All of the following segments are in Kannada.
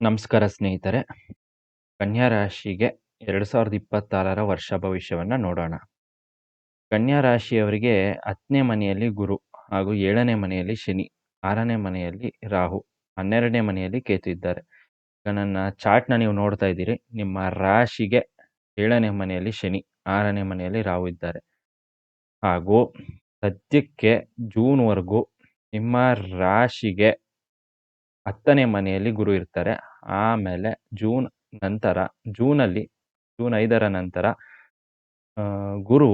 ನಮಸ್ಕಾರ ಸ್ನೇಹಿತರೆ. ಕನ್ಯಾ ರಾಶಿಗೆ 2026ರ ವರ್ಷ ಭವಿಷ್ಯವನ್ನ ನೋಡೋಣ. ಕನ್ಯಾ ರಾಶಿಯವರಿಗೆ 10ನೇ ಮನೆಯಲ್ಲಿ ಗುರು ಹಾಗೂ ಏಳನೇ ಮನೆಯಲ್ಲಿ ಶನಿ, ಆರನೇ ಮನೆಯಲ್ಲಿ ರಾಹು, 12ನೇ ಮನೆಯಲ್ಲಿ ಕೇತು ಇದ್ದಾರೆ. ಈಗ ನನ್ನ ಚಾರ್ಟ್‌ನ ನೀವು ನೋಡ್ತಾ ಇದ್ದೀರಿ. ನಿಮ್ಮ ರಾಶಿಗೆ ಏಳನೇ ಮನೆಯಲ್ಲಿ ಶನಿ, ಆರನೇ ಮನೆಯಲ್ಲಿ ರಾಹು ಇದ್ದಾರೆ. ಹಾಗೂ ಸದ್ಯಕ್ಕೆ ಜೂನ್‌ವರೆಗೂ ನಿಮ್ಮ ರಾಶಿಗೆ 10ನೇ ಮನೆಯಲ್ಲಿ ಗುರು ಇರ್ತಾರೆ. ಆಮೇಲೆ ಜೂನ್ ನಂತರ, ಜೂನಲ್ಲಿ, ಜೂನ್ ಐದರ ನಂತರ ಗುರು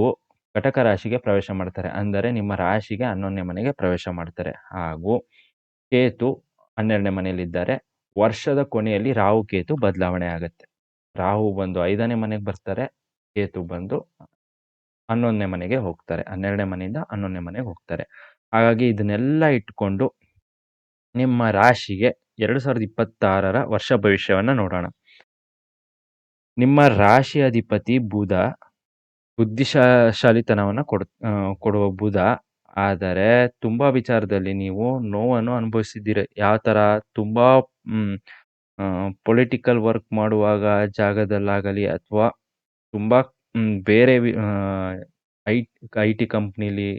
ಘಟಕ ರಾಶಿಗೆ ಪ್ರವೇಶ ಮಾಡ್ತಾರೆ. ಅಂದರೆ ನಿಮ್ಮ ರಾಶಿಗೆ 11ನೇ ಮನೆಗೆ ಪ್ರವೇಶ ಮಾಡ್ತಾರೆ. ಹಾಗೂ ಕೇತು 12ನೇ ಮನೆಯಲ್ಲಿದ್ದಾರೆ. ವರ್ಷದ ಕೊನೆಯಲ್ಲಿ ರಾಹು, ಕೇತು ಬದಲಾವಣೆ ಆಗುತ್ತೆ. ರಾಹು ಬಂದು ಐದನೇ ಮನೆಗೆ ಬರ್ತಾರೆ. ಕೇತು ಬಂದು 11ನೇ ಮನೆಗೆ ಹೋಗ್ತಾರೆ. 12ನೇ ಮನೆಯಿಂದ 11ನೇ ಮನೆಗೆ ಹೋಗ್ತಾರೆ. ಹಾಗಾಗಿ ಇದನ್ನೆಲ್ಲ ಇಟ್ಕೊಂಡು ನಿಮ್ಮ ರಾಶಿಗೆ 2026ರ ವರ್ಷ ಭವಿಷ್ಯವನ್ನ ನೋಡೋಣ. ನಿಮ್ಮ ರಾಶಿ ಅಧಿಪತಿ ಬುಧ ಬುದ್ಧಿಶಾಲಿತನವನ್ನು ಕೊಡ್ ಕೊಡುವ ಬುಧ ಆದರೆ ತುಂಬಾ ವಿಚಾರದಲ್ಲಿ ನೀವು ನೋವನ್ನು ಅನುಭವಿಸಿದ್ದೀರಿ. ಯಾವ ಥರ ತುಂಬಾ, ಹ್ಮ್ ಪೊಲಿಟಿಕಲ್ ವರ್ಕ್ ಮಾಡುವಾಗ ಜಾಗದಲ್ಲಾಗಲಿ ಅಥವಾ ತುಂಬಾ ಬೇರೆ ಐ ಐ ಟಿ ಕಂಪ್ನಿಲಿ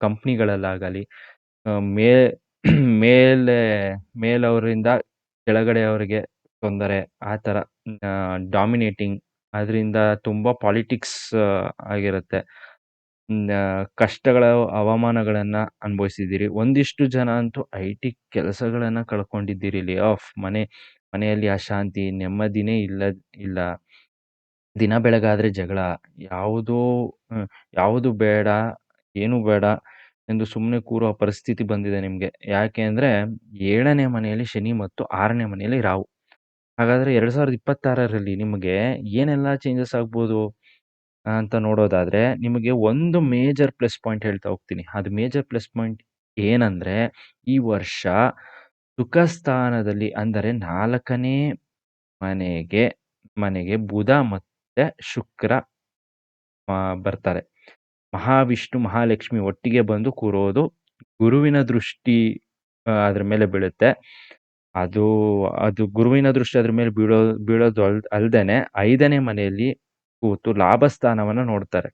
ಕಂಪ್ನಿಗಳಲ್ಲಾಗಲಿ ಮೇ ಮೇಲೆ ಮೇಲವರಿಂದ ಕೆಳಗಡೆಯವರಿಗೆ ತೊಂದರೆ, ಆ ಥರ ಡಾಮಿನೇಟಿಂಗ್ ಅದರಿಂದ ತುಂಬ ಪಾಲಿಟಿಕ್ಸ್ ಆಗಿರುತ್ತೆ. ಕಷ್ಟಗಳ ಅವಮಾನಗಳನ್ನ ಅನುಭವಿಸಿದ್ದೀರಿ. ಒಂದಿಷ್ಟು ಜನ ಅಂತೂ ಐ ಟಿ ಕೆಲಸಗಳನ್ನ ಕಳ್ಕೊಂಡಿದ್ದೀರಿ ಲೇ ಆಫ್ ಮನೆ, ಮನೆಯಲ್ಲಿ ಅಶಾಂತಿ, ನೆಮ್ಮದಿನೇ ಇಲ್ಲ ಇಲ್ಲ. ದಿನ ಬೆಳಗಾದ್ರೆ ಜಗಳ. ಯಾವುದೋ ಯಾವುದು ಬೇಡ, ಏನು ಬೇಡ. ಎಂದು ಸುಮ್ಮನೆ ಕೂರುವ ಪರಿಸ್ಥಿತಿ ಬಂದಿದೆ ನಿಮಗೆ. ಯಾಕೆ ಅಂದರೆ ಏಳನೇ ಮನೆಯಲ್ಲಿ ಶನಿ ಮತ್ತು ಆರನೇ ಮನೆಯಲ್ಲಿ ರಾಹು. ಹಾಗಾದರೆ ಎರಡು ಸಾವಿರದ ಇಪ್ಪತ್ತಾರರಲ್ಲಿ ನಿಮಗೆ ಏನೆಲ್ಲ ಚೇಂಜಸ್ ಆಗ್ಬೋದು ಅಂತ ನೋಡೋದಾದ್ರೆ ನಿಮಗೆ ಒಂದು ಮೇಜರ್ ಪ್ಲಸ್ ಪಾಯಿಂಟ್ ಹೇಳ್ತಾ ಹೋಗ್ತೀನಿ. ಅದು ಮೇಜರ್ ಪ್ಲಸ್ ಪಾಯಿಂಟ್ ಏನಂದ್ರೆ ಈ ವರ್ಷ ಸುಖ ಸ್ಥಾನದಲ್ಲಿ ಅಂದರೆ ನಾಲ್ಕನೇ ಮನೆಗೆ ಮನೆಗೆ ಬುಧ ಮತ್ತು ಶುಕ್ರ ಬರ್ತಾರೆ. ಮಹಾವಿಷ್ಣು, ಮಹಾಲಕ್ಷ್ಮಿ ಒಟ್ಟಿಗೆ ಬಂದು ಕೂರೋದು ಗುರುವಿನ ದೃಷ್ಟಿ ಅದ್ರ ಮೇಲೆ ಬೀಳುತ್ತೆ. ಅದು ಅದು ಗುರುವಿನ ದೃಷ್ಟಿ ಅದ್ರ ಮೇಲೆ ಬೀಳೋ, ಬೀಳೋದು ಅಲ್, ಅಲ್ದೇನೆ ಐದನೇ ಮನೆಯಲ್ಲಿ ಕೂತು ಲಾಭಸ್ಥಾನವನ್ನು ನೋಡ್ತಾರೆ.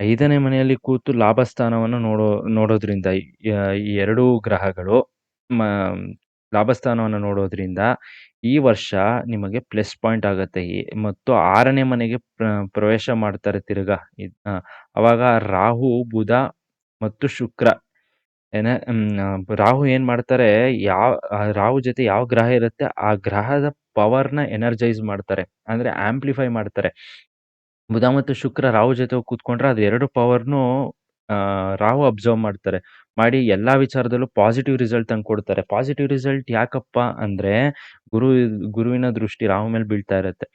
ಐದನೇ ಮನೆಯಲ್ಲಿ ಕೂತು ಲಾಭಸ್ಥಾನವನ್ನು ನೋಡೋ, ನೋಡೋದ್ರಿಂದ, ಈ ಎರಡೂ ಗ್ರಹಗಳು ಲಾಭಸ್ಥಾನವನ್ನು ನೋಡೋದ್ರಿಂದ ಈ ವರ್ಷ ನಿಮಗೆ ಪ್ಲಸ್ ಪಾಯಿಂಟ್ ಆಗುತ್ತೆ. ಮತ್ತು ಆರನೇ ಮನೆಗೆ ಪ್ರವೇಶ ಮಾಡ್ತಾರೆ ತಿರ್ಗ. ಅವಾಗ ರಾಹು, ಬುಧ ಮತ್ತು ಶುಕ್ರ. ಏನ ರಾಹು ಏನ್ ಮಾಡ್ತಾರೆ, ಯಾವ ರಾಹು ಜೊತೆ ಯಾವ ಗ್ರಹ ಇರುತ್ತೆ, ಆ ಗ್ರಹದ ಪವರ್ನ ಎನರ್ಜೈಸ್ ಮಾಡ್ತಾರೆ. ಅಂದ್ರೆ ಆಂಪ್ಲಿಫೈ ಮಾಡ್ತಾರೆ. ಬುಧ ಮತ್ತು ಶುಕ್ರ ರಾಹು ಜೊತೆ ಕೂತ್ಕೊಂಡ್ರೆ ಅದು ಎರಡು ಪವರ್ನು ರಾಹು ಅಬ್ಸರ್ವ್ ಮಾಡ್ತಾರೆ. ಮಾಡಿ ಎಲ್ಲಾ ವಿಚಾರದಲ್ಲೂ ಪಾಸಿಟಿವ್ ರಿಸಲ್ಟ್ ತಂದು ಕೊಡ್ತಾರೆ. ಪಾಸಿಟಿವ್ ರಿಸಲ್ಟ್ ಯಾಕಪ್ಪ ಅಂದ್ರೆ ಗುರು ಗುರುವಿನ ದೃಷ್ಟಿ ರಾಹು ಮೇಲೆ ಬೀಳ್ತಾ ಇರುತ್ತೆ.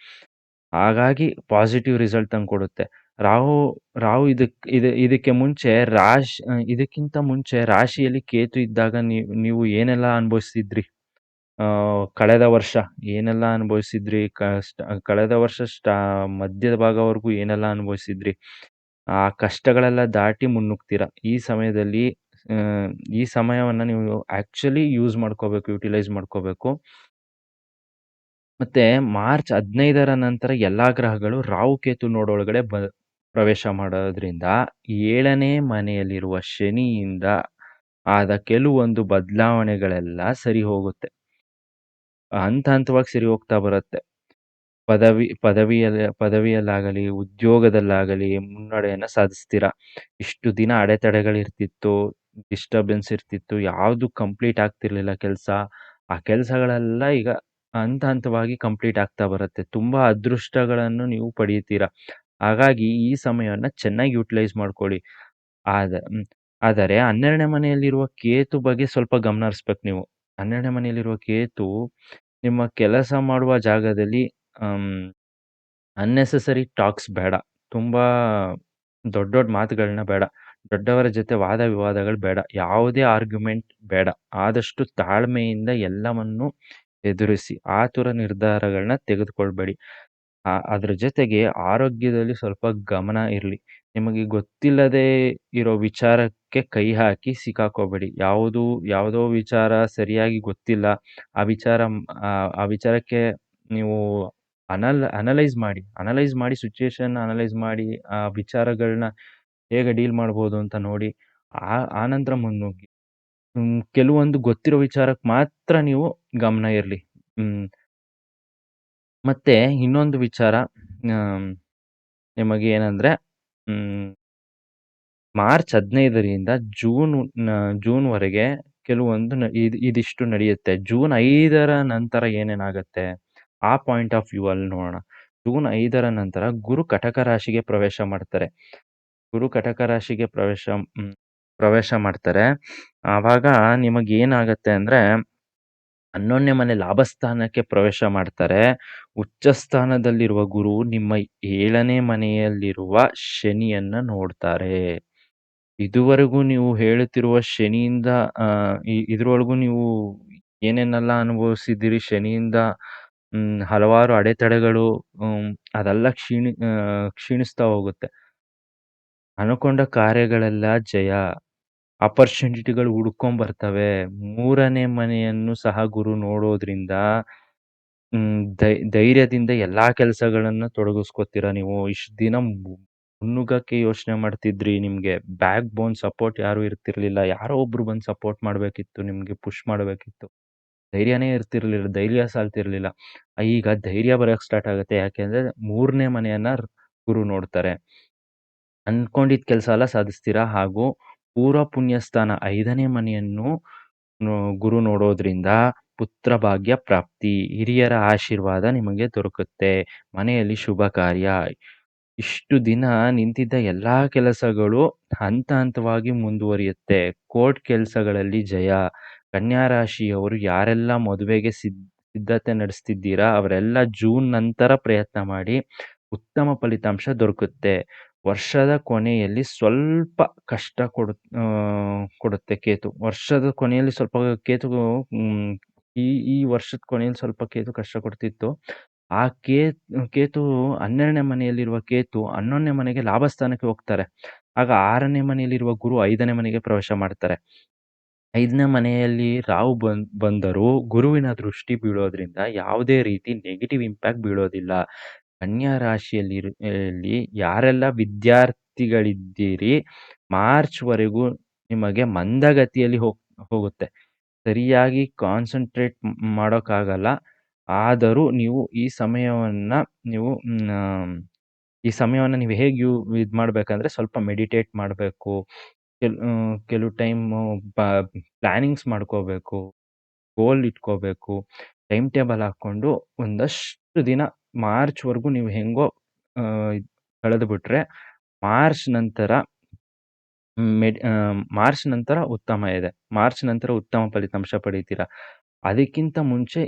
ಹಾಗಾಗಿ ಪಾಸಿಟಿವ್ ರಿಸಲ್ಟ್ ತಂದು ಕೊಡುತ್ತೆ. ರಾಹು ರಾಹು ಇದಕ್ ಇದು ಇದಕ್ಕೆ ಮುಂಚೆ ರಾಶ್ ಆ, ಇದಕ್ಕಿಂತ ಮುಂಚೆ ರಾಶಿಯಲ್ಲಿ ಕೇತು ಇದ್ದಾಗ ನೀವು ನೀವು ಏನೆಲ್ಲ ಅನುಭವಿಸಿದ್ರಿ ಆ, ಕಳೆದ ವರ್ಷ ಏನೆಲ್ಲ ಅನುಭವಿಸಿದ್ರಿ ಕಳೆದ ವರ್ಷ ಸ್ಟಾ ಮಧ್ಯದ ಭಾಗವರೆಗೂ ಏನೆಲ್ಲ ಅನುಭವಿಸಿದ್ರಿ ಆ ಕಷ್ಟಗಳೆಲ್ಲ ದಾಟಿ ಮುನ್ನುಗ್ತೀರ. ಈ ಸಮಯದಲ್ಲಿ ಈ ಸಮಯವನ್ನ ನೀವು ಆಕ್ಚುಲಿ ಯೂಸ್ ಮಾಡ್ಕೋಬೇಕು ಯುಟಿಲೈಸ್ ಮಾಡ್ಕೋಬೇಕು. ಮತ್ತೆ ಮಾರ್ಚ್ ಹದಿನೈದರ ನಂತರ ಎಲ್ಲ ಗ್ರಹಗಳು ರಾಹು ಕೇತು ನೋಡೊಳಗಡೆ ಬ, ಪ್ರವೇಶ ಮಾಡೋದ್ರಿಂದ ಏಳನೇ ಮನೆಯಲ್ಲಿರುವ ಶನಿಯಿಂದ ಆದ ಕೆಲವೊಂದು ಬದಲಾವಣೆಗಳೆಲ್ಲ ಸರಿ ಹೋಗುತ್ತೆ. ಹಂತ ಹಂತವಾಗಿ ಸರಿ ಹೋಗ್ತಾ ಬರುತ್ತೆ. ಪದವಿ ಪದವಿಯಲ್ಲಿ ಪದವಿಯಲ್ಲಾಗಲಿ, ಉದ್ಯೋಗದಲ್ಲಾಗಲಿ ಮುನ್ನಡೆಯನ್ನ ಸಾಧಿಸ್ತೀರಾ? ಇಷ್ಟು ದಿನ ಅಡೆತಡೆಗಳಿರ್ತಿತ್ತು ಡಿಸ್ಟರ್ಬೆನ್ಸ್ ಇರ್ತಿತ್ತು, ಯಾವುದು ಕಂಪ್ಲೀಟ್ ಆಗ್ತಿರ್ಲಿಲ್ಲ ಕೆಲಸ. ಆ ಕೆಲಸಗಳೆಲ್ಲ ಈಗ ಹಂತ ಹಂತವಾಗಿ ಕಂಪ್ಲೀಟ್ ಆಗ್ತಾ ಬರುತ್ತೆ. ತುಂಬಾ ಅದೃಷ್ಟಗಳನ್ನು ನೀವು ಪಡೆಯುತ್ತೀರಾ ಹಾಗಾಗಿ ಈ ಸಮಯವನ್ನ ಚೆನ್ನಾಗಿ ಯುಟಿಲೈಸ್ ಮಾಡ್ಕೊಳ್ಳಿ. ಆದ ಆದರೆ ಹನ್ನೆರಡನೇ ಮನೆಯಲ್ಲಿರುವ ಕೇತು ಬಗ್ಗೆ ಸ್ವಲ್ಪ ಗಮನ ಹರಿಸ್ಬೇಕು ನೀವು. ಹನ್ನೆರಡನೇ ಮನೆಯಲ್ಲಿರುವ ಕೇತು ನಿಮ್ಮ ಕೆಲಸ ಮಾಡುವ ಜಾಗದಲ್ಲಿ ಅನ್ನೆಸೆಸರಿ ಟಾಕ್ಸ್ ಬೇಡ. ತುಂಬಾ ದೊಡ್ಡ ದೊಡ್ಡ ಮಾತುಗಳನ್ನ ಬೇಡ. ದೊಡ್ಡವರ ಜೊತೆ ವಾದ ವಿವಾದಗಳು ಬೇಡ. ಯಾವುದೇ ಆರ್ಗ್ಯುಮೆಂಟ್ ಬೇಡ. ಆದಷ್ಟು ತಾಳ್ಮೆಯಿಂದ ಎಲ್ಲವನ್ನು ಎದುರಿಸಿ ಆತುರ ನಿರ್ಧಾರಗಳನ್ನ ತೆಗೆದುಕೊಳ್ಬೇಡಿ. ಆ, ಅದ್ರ ಜೊತೆಗೆ ಆರೋಗ್ಯದಲ್ಲಿ ಸ್ವಲ್ಪ ಗಮನ ಇರಲಿ. ನಿಮಗೆ ಗೊತ್ತಿಲ್ಲದೆ ಇರೋ ವಿಚಾರಕ್ಕೆ ಕೈ ಹಾಕಿ ಸಿಕ್ಕಾಕೋಬೇಡಿ. ಯಾವುದು ಯಾವುದೋ ವಿಚಾರ ಸರಿಯಾಗಿ ಗೊತ್ತಿಲ್ಲ. ಆ ವಿಚಾರ ಆ ವಿಚಾರಕ್ಕೆ ನೀವು ಅನಲ್ ಅನಲೈಸ್ ಮಾಡಿ. ಅನಲೈಸ್ ಮಾಡಿ ಸಿಚುವೇಶನ್ ಅನಲೈಸ್ ಮಾಡಿ, ಆ ವಿಚಾರಗಳನ್ನ ಹೇಗೆ ಡೀಲ್ ಮಾಡ್ಬೋದು ಅಂತ ನೋಡಿ, ಆ ಆನಂತರ ಮುನ್ನುಗ್ಗಿ. ಕೆಲವೊಂದು ಗೊತ್ತಿರೋ ವಿಚಾರಕ್ಕೆ ಮಾತ್ರ ನೀವು ಗಮನ ಇರಲಿ. ಮತ್ತೆ ಇನ್ನೊಂದು ವಿಚಾರ ನಿಮಗೆ ಏನಂದ್ರೆ ಮಾರ್ಚ್ 15ರಿಂದ ಜೂನ್ ಜೂನ್‌ವರೆಗೆ ಕೆಲವೊಂದು ಇದಿಷ್ಟು ನಡೆಯುತ್ತೆ. ಜೂನ್ ಐದರ ನಂತರ ಏನೇನಾಗತ್ತೆ? ಆ ಪಾಯಿಂಟ್ ಆಫ್ ವ್ಯೂ ಅಲ್ಲಿ ನೋಡೋಣ. ಜೂನ್ ಐದರ ನಂತರ ಗುರು ಕಟಕ ರಾಶಿಗೆ ಪ್ರವೇಶ ಮಾಡ್ತಾರೆ. ಗುರು ಕಟಕ ರಾಶಿಗೆ ಪ್ರವೇಶ ಪ್ರವೇಶ ಮಾಡ್ತಾರೆ. ಆವಾಗ ನಿಮಗೇನಾಗತ್ತೆ ಅಂದ್ರೆ 11ನೇ ಮನೆ ಲಾಭಸ್ಥಾನಕ್ಕೆ ಪ್ರವೇಶ ಮಾಡ್ತಾರೆ. ಉಚ್ಚ ಸ್ಥಾನದಲ್ಲಿರುವ ಗುರು ನಿಮ್ಮ ಏಳನೇ ಮನೆಯಲ್ಲಿರುವ ಶನಿಯನ್ನ ನೋಡ್ತಾರೆ. ಇದುವರೆಗೂ ನೀವು ಹೇಳುತ್ತಿರುವ ಶನಿಯಿಂದ ಇದ್ರೊಳಗೂ ನೀವು ಏನೇನೆಲ್ಲ ಅನುಭವಿಸಿದ್ದೀರಿ ಶನಿಯಿಂದ ಹಲವಾರು ಅಡೆತಡೆಗಳು ಅದೆಲ್ಲ ಕ್ಷೀಣಿ ಕ್ಷೀಣಿಸ್ತಾ ಹೋಗುತ್ತೆ. ಅನುಕೊಂಡ ಕಾರ್ಯಗಳೆಲ್ಲ ಜಯ. ಅಪರ್ಚುನಿಟಿಗಳು ಹುಡ್ಕೊಂಬರ್ತವೆ. ಮೂರನೇ ಮನೆಯನ್ನು ಸಹ ಗುರು ನೋಡೋದ್ರಿಂದ ಹ್ಮ್, ಧೈ ಧೈರ್ಯದಿಂದ ಎಲ್ಲಾ ಕೆಲಸಗಳನ್ನ ತೊಡಗಿಸ್ಕೊತೀರ ನೀವು. ಇಷ್ಟು ದಿನ ಮುನ್ನುಗ್ಗಕ್ಕೆ ಯೋಚನೆ ಮಾಡ್ತಿದ್ರಿ. ನಿಮ್ಗೆ ಬ್ಯಾಕ್ ಬೋನ್ ಸಪೋರ್ಟ್ ಯಾರು ಇರ್ತಿರ್ಲಿಲ್ಲ. ಯಾರೋ ಒಬ್ರು ಬಂದು ಸಪೋರ್ಟ್ ಮಾಡ್ಬೇಕಿತ್ತು. ನಿಮ್ಗೆ ಪುಶ್ ಮಾಡ್ಬೇಕಿತ್ತು. ಧೈರ್ಯನೇ ಇರ್ತಿರ್ಲಿಲ್ಲ. ಧೈರ್ಯ ಸಾಲ್ತಿರ್ಲಿಲ್ಲ. ಈಗ ಧೈರ್ಯ ಬರೋಕ್ ಸ್ಟಾರ್ಟ್ ಆಗುತ್ತೆ. ಯಾಕೆಂದ್ರೆ ಮೂರನೇ ಮನೆಯನ್ನ ಗುರು ನೋಡ್ತಾರೆ. ಅನ್ಕೊಂಡಿದ್ದ ಕೆಲಸ ಎಲ್ಲ ಸಾಧಿಸ್ತೀರಾ ಹಾಗೂ ಪೂರ್ವ ಪುಣ್ಯಸ್ಥಾನ ಐದನೇ 5ನೇ ಮನೆಯನ್ನು ಗುರು ನೋಡೋದ್ರಿಂದ ಪುತ್ರ ಭಾಗ್ಯ ಪ್ರಾಪ್ತಿ. ಹಿರಿಯರ ಆಶೀರ್ವಾದ ನಿಮಗೆ ದೊರಕುತ್ತೆ. ಮನೆಯಲ್ಲಿ ಶುಭ ಕಾರ್ಯ. ಇಷ್ಟು ದಿನ ನಿಂತಿದ್ದ ಎಲ್ಲಾ ಕೆಲಸಗಳು ಹಂತ ಹಂತವಾಗಿ ಮುಂದುವರಿಯುತ್ತೆ. ಕೋರ್ಟ್ ಕೆಲಸಗಳಲ್ಲಿ ಜಯ. ಕನ್ಯಾ ರಾಶಿಯವರು ಯಾರೆಲ್ಲ ಮದುವೆಗೆ ಸಿದ್ಧ ಸಿದ್ಧತೆ ನಡೆಸ್ತಿದ್ದೀರಾ, ಅವರೆಲ್ಲ ಜೂನ್ ನಂತರ ಪ್ರಯತ್ನ ಮಾಡಿ. ಉತ್ತಮ ಫಲಿತಾಂಶ ದೊರಕುತ್ತೆ. ವರ್ಷದ ಕೊನೆಯಲ್ಲಿ ಸ್ವಲ್ಪ ಕಷ್ಟ ಕೊಡು ಕೊಡುತ್ತೆ ಕೇತು. ವರ್ಷದ ಕೊನೆಯಲ್ಲಿ ಸ್ವಲ್ಪ ಕೇತು ಈ ಈ ವರ್ಷದ ಕೊನೆಯಲ್ಲಿ ಸ್ವಲ್ಪ ಕೇತು ಕಷ್ಟ ಕೊಡ್ತಿತ್ತು. ಆ ಕೇ, ಕೇತು 12ನೇ ಮನೆಯಲ್ಲಿರುವ ಕೇತು 11ನೇ ಮನೆಗೆ ಲಾಭಸ್ಥಾನಕ್ಕೆ ಹೋಗ್ತಾರೆ. ಆಗ ಆರನೇ ಮನೆಯಲ್ಲಿರುವ ಗುರು ಐದನೇ ಮನೆಗೆ ಪ್ರವೇಶ ಮಾಡ್ತಾರೆ. 5ನೇ ಮನೆಯಲ್ಲಿ ರಾವ್ ಬಂದ್, ಬಂದರೂ ಗುರುವಿನ ದೃಷ್ಟಿ ಬೀಳೋದ್ರಿಂದ ಯಾವುದೇ ರೀತಿ ನೆಗೆಟಿವ್ ಇಂಪ್ಯಾಕ್ಟ್ ಬೀಳೋದಿಲ್ಲ. ಕನ್ಯಾ ರಾಶಿಯಲ್ಲಿ, ಯಲ್ಲಿ ಯಾರೆಲ್ಲ ವಿದ್ಯಾರ್ಥಿಗಳಿದ್ದೀರಿ, ಮಾರ್ಚ್ ವರೆಗೂ ನಿಮಗೆ ಮಂದಗತಿಯಲ್ಲಿ ಹೋಗ್, ಹೋಗುತ್ತೆ. ಸರಿಯಾಗಿ ಕಾನ್ಸಂಟ್ರೇಟ್ ಮಾಡೋಕ್ಕಾಗಲ್ಲ. ಆದರೂ ನೀವು ಈ ಸಮಯವನ್ನ ನೀವು ಈ ಸಮಯವನ್ನ ನೀವು ಹೇಗೆ ಯೂ, ಇದು ಮಾಡ್ಬೇಕಂದ್ರೆ ಸ್ವಲ್ಪ ಮೆಡಿಟೇಟ್ ಮಾಡ್ಬೇಕು. ಕೆಲ್ ಕೆಲವು ಟೈಮ್ ಪ ಪ್ಲಾನಿಂಗ್ಸ್ ಮಾಡ್ಕೋಬೇಕು. ಗೋಲ್ ಇಟ್ಕೋಬೇಕು. ಟೈಮ್ ಟೇಬಲ್ ಹಾಕೊಂಡು ಒಂದಷ್ಟು ದಿನ ಮಾರ್ಚ್‌ವರೆಗೂ ನೀವು ಹೆಂಗೋ ಕಳೆದು ಬಿಟ್ರೆ ಮಾರ್ಚ್ ನಂತರ ಮೆಡ್ ಮಾರ್ಚ್ ನಂತರ ಉತ್ತಮ ಇದೆ. ಮಾರ್ಚ್ ನಂತರ ಉತ್ತಮ ಫಲಿತಾಂಶ ಪಡೀತೀರಾ. ಅದಕ್ಕಿಂತ ಮುಂಚೆ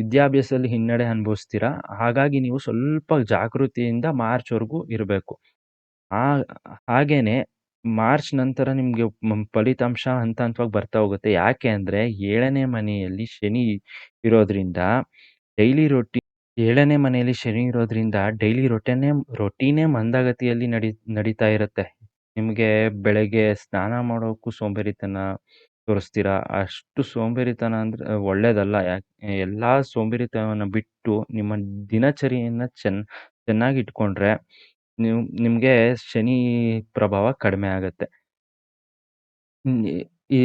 ವಿದ್ಯಾಭ್ಯಾಸದಲ್ಲಿ ಹಿನ್ನಡೆ ಅನುಭವಿಸ್ತೀರಾ. ಹಾಗಾಗಿ ನೀವು ಸ್ವಲ್ಪ ಜಾಗೃತಿಯಿಂದ ಮಾರ್ಚ್‌ವರೆಗೂ ಇರಬೇಕು. ಆ, ಹಾಗೇನೆ ಮಾರ್ಚ್ ನಂತರ ನಿಮ್ಗೆ ಫಲಿತಾಂಶ ಹಂತ ಹಂತವಾಗಿ ಬರ್ತಾ ಹೋಗುತ್ತೆ. ಯಾಕೆ ಅಂದ್ರೆ 7ನೇ ಮನೆಯಲ್ಲಿ ಶನಿ ಇರೋದ್ರಿಂದ ಡೈಲಿ ರೊಟ್ಟಿ 7ನೇ ಮನೆಯಲ್ಲಿ ಶನಿ ಇರೋದ್ರಿಂದ ಡೈಲಿ ರೊಟೇನೇ ರೊಟ್ಟಿನೇ ಮಂದಗತಿಯಲ್ಲಿ ನಡಿ, ನಡೀತಾ ಇರುತ್ತೆ. ನಿಮ್ಗೆ ಬೆಳಗ್ಗೆ ಸ್ನಾನ ಮಾಡೋಕ್ಕೂ ಸೋಂಬೇರಿತನ ತೋರಿಸ್ತೀರಾ. ಅಷ್ಟು ಸೋಂಬೇರಿತನ ಅಂದ್ರೆ ಒಳ್ಳೇದಲ್ಲ. ಯಾಕೆ, ಎಲ್ಲಾ ಸೋಂಬೇರಿತನವನ್ನ ಬಿಟ್ಟು ನಿಮ್ಮ ದಿನಚರಿಯನ್ನ ಚೆನ್, ಚೆನ್ನಾಗಿ ಇಟ್ಕೊಂಡ್ರೆ ನೀವು ನಿಮ್ಗೆ ಶನಿ ಪ್ರಭಾವ ಕಡಿಮೆ ಆಗತ್ತೆ. ಈ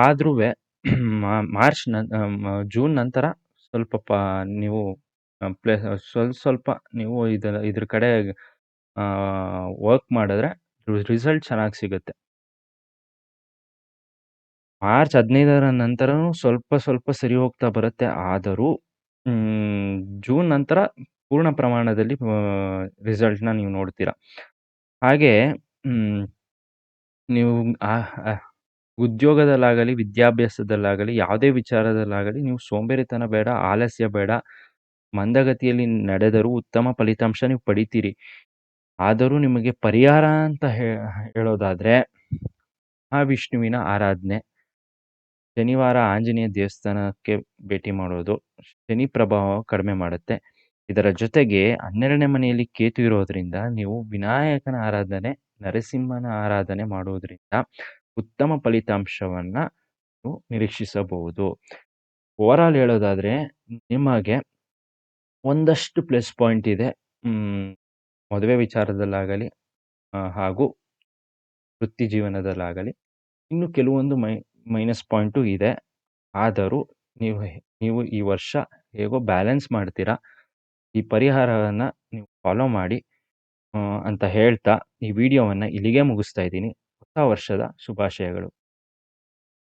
ಆದ್ರೂವೆ ಮಾ ಮಾರ್ಚ್ನ ಜೂನ್ ನಂತರ ಸ್ವಲ್ಪ ನೀವು ಸ್ವಲ್ಪ ಸ್ವಲ್ಪ ನೀವು ಇದರ ಇದ್ರ ಕಡೆ ವರ್ಕ್ ಮಾಡಿದ್ರೆ ರಿಸಲ್ಟ್ ಚೆನ್ನಾಗಿ ಸಿಗುತ್ತೆ. ಮಾರ್ಚ್ 15ರ ನಂತರನೂ ಸ್ವಲ್ಪ ಸ್ವಲ್ಪ ಸರಿ ಹೋಗ್ತಾ ಬರುತ್ತೆ. ಆದರೂ ಹ್ಮ್, ಜೂನ್ ನಂತರ ಪೂರ್ಣ ಪ್ರಮಾಣದಲ್ಲಿ ರಿಸಲ್ಟ್‌ನ ನೀವು ನೋಡ್ತೀರ ಹಾಗೆ ನೀವು ಉದ್ಯೋಗದಲ್ಲಾಗಲಿ, ವಿದ್ಯಾಭ್ಯಾಸದಲ್ಲಾಗಲಿ, ಯಾವುದೇ ವಿಚಾರದಲ್ಲಾಗಲಿ ನೀವು ಸೋಂಬೇರಿತನ ಬೇಡ, ಆಲಸ್ಯ ಬೇಡ. ಮಂದಗತಿಯಲ್ಲಿ ನಡೆದರೂ ಉತ್ತಮ ಫಲಿತಾಂಶ ನೀವು ಪಡಿತೀರಿ. ಆದರೂ ನಿಮಗೆ ಪರಿಹಾರ ಅಂತ ಹೇ ಆ ವಿಷ್ಣುವಿನ ಆರಾಧನೆ. ಶನಿವಾರ ಆಂಜನೇಯ ದೇವಸ್ಥಾನಕ್ಕೆ ಭೇಟಿ ಮಾಡೋದು ಶನಿ ಪ್ರಭಾವ ಕಡಿಮೆ ಮಾಡುತ್ತೆ. ಇದರ ಜೊತೆಗೆ 12ನೇ ಮನೆಯಲ್ಲಿ ಕೇತು ಇರೋದ್ರಿಂದ ನೀವು ವಿನಾಯಕನ ಆರಾಧನೆ, ನರಸಿಂಹನ ಆರಾಧನೆ ಮಾಡುವುದರಿಂದ ಉತ್ತಮ ಫಲಿತಾಂಶವನ್ನ ನೀವು ನಿರೀಕ್ಷಿಸಬಹುದು. ಓವರಾಲ್ ಹೇಳೋದಾದ್ರೆ ನಿಮಗೆ ಒಂದಷ್ಟು ಪ್ಲಸ್ ಪಾಯಿಂಟ್ ಇದೆ. ಮದುವೆ ವಿಚಾರದಲ್ಲಾಗಲಿ ಹಾಗೂ ವೃತ್ತಿ ಜೀವನದಲ್ಲಾಗಲಿ ಇನ್ನು ಕೆಲವೊಂದು ಮೈ ಮೈನಸ್ ಪಾಯಿಂಟು ಇದೆ. ಆದರೂ ನೀವು ನೀವು ಈ ವರ್ಷ ಹೇಗೋ ಬ್ಯಾಲೆನ್ಸ್ ಮಾಡ್ತೀರಾ. ಈ ಪರಿಹಾರವನ್ನ ನೀವು ಫಾಲೋ ಮಾಡಿ ಅಂತ ಹೇಳ್ತಾ ಈ ವಿಡಿಯೋವನ್ನು ಇಲ್ಲಿಗೆ ಮುಗಿಸ್ತಾ ಇದ್ದೀನಿ. ಹೊಸ ವರ್ಷದ ಶುಭಾಶಯಗಳು.